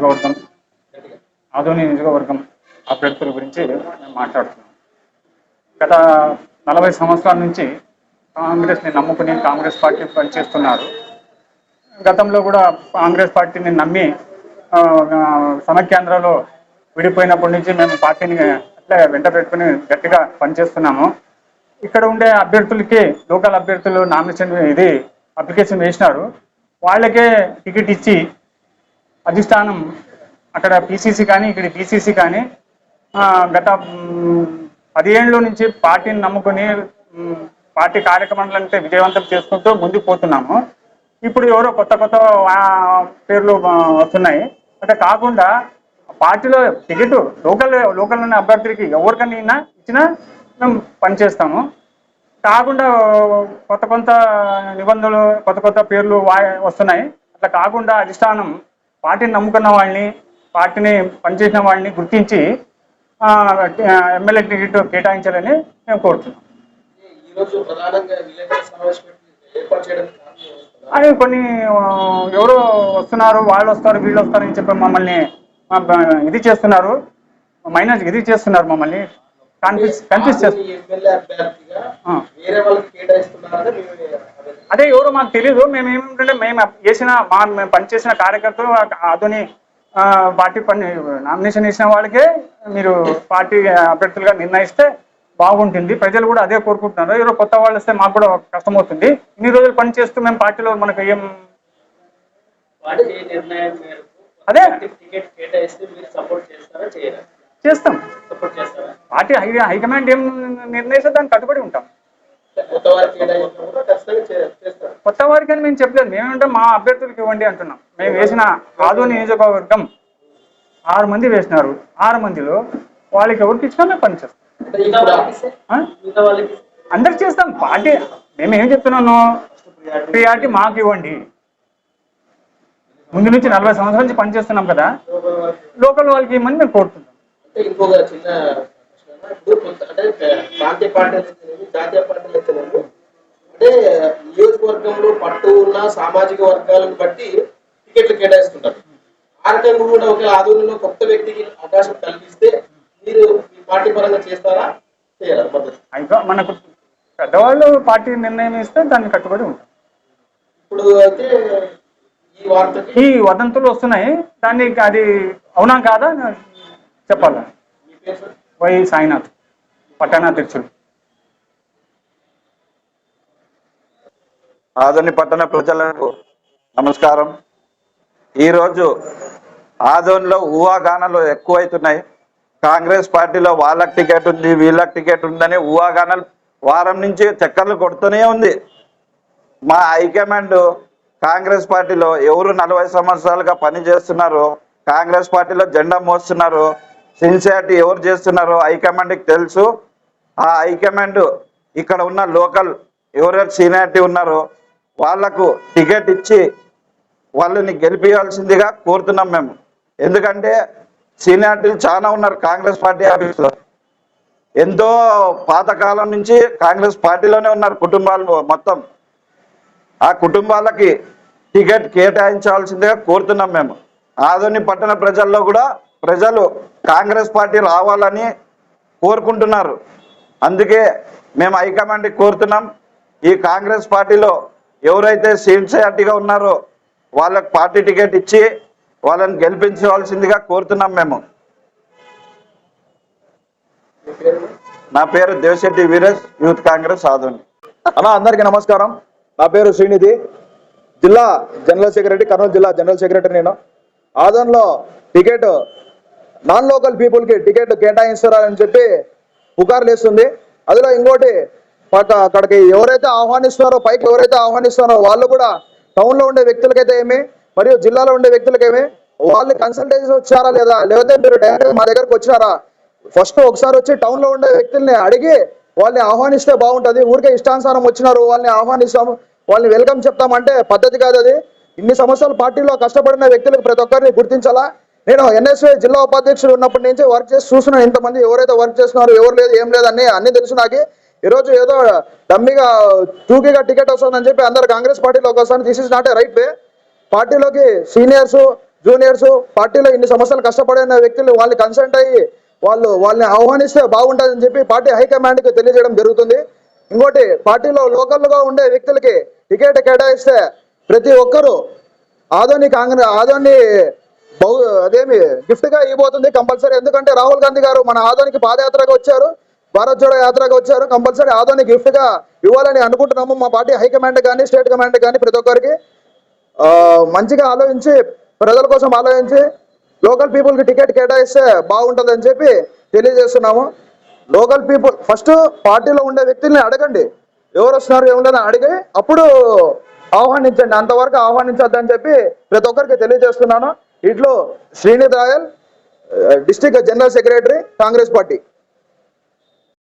నియోజకవర్గం ఆధోని నియోజకవర్గం అభ్యర్థుల గురించి మేము మాట్లాడుతున్నాం గత నలభై సంవత్సరాల నుంచి కాంగ్రెస్ని నమ్ముకుని కాంగ్రెస్ పార్టీ పనిచేస్తున్నారు. గతంలో కూడా కాంగ్రెస్ పార్టీని నమ్మి సమకేంద్రంలో విడిపోయినప్పటి నుంచి మేము పార్టీని అట్లా వెంట పెట్టుకుని గట్టిగా పనిచేస్తున్నాము. ఇక్కడ ఉండే అభ్యర్థులకి లోకల్ అభ్యర్థులు నామినేషన్ ఇది అప్లికేషన్ వేసినారు. వాళ్ళకే టికెట్ ఇచ్చి అధిష్టానం అక్కడ పిసిసి కానీ ఇక్కడ బీసీసీ కానీ గత మ్, పదిహేళ్ళ నుంచి పార్టీని నమ్ముకుని పార్టీ కార్యక్రమాలంటే విజయవంతం చేసుకుంటూ ముందుకు పోతున్నాము. ఇప్పుడు ఎవరో కొత్త కొత్త పేర్లు వస్తున్నాయి. అంటే కాకుండా పార్టీలో టికెట్ లోకల్ లోకల్ ఉన్న అభ్యర్థులకి ఎవరికైనా ఇచ్చినా మేము పనిచేస్తాము. కాకుండా కొత్త కొత్త నిబంధనలు కొత్త కొత్త పేర్లు వస్తున్నాయి. అట్లా కాకుండా అధిష్టానం పార్టీని నమ్ముకున్న వాళ్ళని పార్టీని పనిచేసిన వాళ్ళని గుర్తించి ఎమ్మెల్యే టికెట్ కేటాయించాలని మేము కోరుతున్నాం? అని కొన్ని ఎవరో వస్తున్నారు వాళ్ళు వస్తారు వీళ్ళు వస్తారు అని చెప్పి మమ్మల్ని ఇది చేస్తున్నారు మైనస్ ఇది చేస్తున్నారు మమ్మల్ని కన్ఫ్యూజ్ కన్ఫ్యూజ్ అదే. ఎవరో మాకు తెలియదు మేము ఏమిటంటే మేము చేసిన మా మేము పనిచేసిన కార్యకర్తలు అతని పార్టీ పని నామినేషన్ ఇచ్చిన వాళ్ళకే మీరు పార్టీ అభ్యర్థులుగా నిర్ణయిస్తే బాగుంటుంది. ప్రజలు కూడా అదే కోరుకుంటున్నారు. ఎవరో కొత్త వాళ్ళు వస్తే మాకు కూడా కష్టం అవుతుంది ఇన్ని రోజులు పని చేస్తూ మేము పార్టీలో మనకు ఏం అదే. టికెట్ కేటాయిస్తే మీరు సపోర్ట్ చేస్తారా చేయరా? చేస్తాం. పార్టీ హై హైకమాండ్ ఏం నిర్ణయిస్తే దానికి కట్టుబడి ఉంటాం. కొత్త వారికి అని మేము చెప్పలేదు. మేమేమంటే మా అభ్యర్థులకు ఇవ్వండి అంటున్నాం. మేము వేసిన ఆదో నియోజకవర్గం ఆరు మంది వేసినారు. ఆరు మందిలో వాళ్ళకి ఎవరికి ఇచ్చినా మేము పనిచేస్తాం అందరికి చేస్తాం. పార్టీ మేము ఏం చెప్తున్నాను? ప్రియారిటీ మాకు ఇవ్వండి. ముందు నుంచి నలభై సంవత్సరాల నుంచి పనిచేస్తున్నాం కదా. లోకల్ వాళ్ళకి ఇవ్వమని మేము కోరుతున్నాం. ఇంకొక చిన్న. ఇప్పుడు కొంత అంటే ప్రాంతీయ పార్టీలు అయితేనేమి జాతీయ పార్టీలు అయితేనేమి అంటే నియోజకవర్గంలో పట్టు ఉన్న సామాజిక వర్గాలను బట్టి టికెట్లు కేటాయిస్తుంటారు. ఆ రకంగా కూడా ఒక ఆధునంలో కొత్త వ్యక్తికి అవకాశం కల్పిస్తే మీరు మీ పార్టీ పరంగా చేస్తారా? చేయరా మద్దతు. మనకు పెద్దవాళ్ళు పార్టీ నిర్ణయం ఇస్తే దాన్ని కట్టుబడి ఉంటాం. ఇప్పుడు అయితే ఈ వార్తకి ఈ వదంతులు వస్తున్నాయి. దాన్ని అది అవునా కాదా? చెప్పాలా? వై సాయినాథ్ పట్టణాధ్యక్షులు ఆదోని పట్టణ ప్రజలకు నమస్కారం. ఈరోజు ఆదోనిలో ఊహాగానాలు ఎక్కువైతున్నాయి. కాంగ్రెస్ పార్టీలో వాళ్ళకి టికెట్ ఉంది వీళ్ళకి టికెట్ ఉందని ఊహాగానాలు వారం నుంచి చక్కర్లు కొడుతూనే ఉంది. మా హైకమాండ్ కాంగ్రెస్ పార్టీలో ఎవరు నలభై సంవత్సరాలుగా పనిచేస్తున్నారో కాంగ్రెస్ పార్టీలో జెండా మోస్తున్నారు సిన్సియారిటీ ఎవరు చేస్తున్నారో హైకమాండ్కి తెలుసు. ఆ హైకమాండ్ ఇక్కడ ఉన్న లోకల్ ఎవరెవరు సీనియారిటీ ఉన్నారో వాళ్ళకు టికెట్ ఇచ్చి వాళ్ళని గెలిపించాల్సిందిగా కోరుతున్నాం మేము. ఎందుకంటే సీనియారిటీలు చాలా ఉన్నారు కాంగ్రెస్ పార్టీ ఆఫీస్లో. ఎంతో పాతకాలం నుంచి కాంగ్రెస్ పార్టీలోనే ఉన్నారు కుటుంబాలు మొత్తం. ఆ కుటుంబాలకి టికెట్ కేటాయించాల్సిందిగా కోరుతున్నాం మేము. ఆదోని పట్టణ ప్రజల్లో కూడా ప్రజలు కాంగ్రెస్ పార్టీ రావాలని కోరుకుంటున్నారు. అందుకే మేము హైకమాండ్కి కోరుతున్నాం. ఈ కాంగ్రెస్ పార్టీలో ఎవరైతే సిన్సియారిటీగా ఉన్నారో వాళ్ళకి పార్టీ టికెట్ ఇచ్చి వాళ్ళని గెలిపించవలసిందిగా కోరుతున్నాం మేము. నా పేరు దేవశెట్టి వీరేష్ యూత్ కాంగ్రెస్ ఆదోని. అన్నా అందరికీ నమస్కారం. నా పేరు శ్రీనిధి. జిల్లా జనరల్ సెక్రటరీ కర్నూలు జిల్లా జనరల్ సెక్రటరీ నేను. ఆదోన్లో టికెట్ నాన్ లోకల్ పీపుల్కి టికెట్ కేటాయిస్తారని చెప్పి పుకార్లు వేస్తుంది అందులో ఇంకోటి పక్క అక్కడికి ఎవరైతే ఆహ్వానిస్తున్నారో పైకి ఎవరైతే ఆహ్వానిస్తున్నారో వాళ్ళు కూడా టౌన్లో ఉండే వ్యక్తులకైతే ఏమి మరియు జిల్లాలో ఉండే వ్యక్తులకేమి వాళ్ళు కన్సల్టేషన్ వచ్చారా లేదా లేకపోతే మీరు డైరెక్ట్ మా దగ్గరకు వచ్చినారా? ఫస్ట్ ఒకసారి వచ్చి టౌన్లో ఉండే వ్యక్తుల్ని అడిగి వాళ్ళని ఆహ్వానిస్తే బాగుంటుంది. ఊరికే ఇష్టానుసారం వచ్చినారు వాళ్ళని ఆహ్వానిస్తాము వాళ్ళని వెల్కమ్ చెప్తామంటే పద్ధతి కాదు అది. ఇన్ని సంవత్సరాలు పార్టీలో కష్టపడిన వ్యక్తులకు ప్రతి ఒక్కరిని గుర్తించాలా? నేను ఎన్ఎస్ఏ జిల్లా ఉపాధ్యక్షుడు ఉన్నప్పటి నుంచి వర్క్ చేసి చూస్తున్నాను ఇంతమంది ఎవరైతే వర్క్ చేస్తున్నారో ఎవరు లేదు ఏం లేదని అన్ని తెలుసు నాకు. ఈరోజు ఏదో డమ్మీగా టూకీగా టికెట్ వస్తుందని చెప్పి అందరు కాంగ్రెస్ పార్టీలోకి వస్తాను this is not a right way. పార్టీలోకి సీనియర్స్ జూనియర్స్ పార్టీలో ఇన్ని సమస్యలు కష్టపడిన వ్యక్తులు వాళ్ళని కన్సల్ట్ అయ్యి వాళ్ళు వాళ్ళని ఆహ్వానిస్తే బాగుంటుందని చెప్పి పార్టీ హైకమాండ్కి తెలియజేయడం జరుగుతుంది. ఇంకోటి పార్టీలో లోకల్గా ఉండే వ్యక్తులకి టికెట్ కేటాయిస్తే ప్రతి ఒక్కరూ ఆదోని కాంగ్రెస్ ఆదోని అదేమి గిఫ్ట్గా ఇవ్వబోతుంది కంపల్సరీ. ఎందుకంటే రాహుల్ గాంధీ గారు మన ఆదోనికి పాదయాత్రగా వచ్చారు. భారత్ జోడో యాత్రగా వచ్చారు. కంపల్సరీ ఆదోని గిఫ్ట్గా ఇవ్వాలని అనుకుంటున్నాము. మా పార్టీ హైకమాండ్ కానీ స్టేట్ కమాండ్ కానీ ప్రతి ఒక్కరికి. మంచిగా ఆలోచించి ప్రజల కోసం ఆలోచించి లోకల్ పీపుల్కి టికెట్ కేటాయిస్తే బాగుంటుంది అని చెప్పి తెలియజేస్తున్నాము. లోకల్ పీపుల్ ఫస్ట్ పార్టీలో ఉండే వ్యక్తుల్ని అడగండి. ఎవరు వస్తున్నారు ఏముందని అడిగి అప్పుడు ఆహ్వానించండి. అంతవరకు ఆహ్వానించొద్దని చెప్పి ప్రతి ఒక్కరికి తెలియజేస్తున్నాను. ఇట్లో Srinith Royal district general secretary congress party.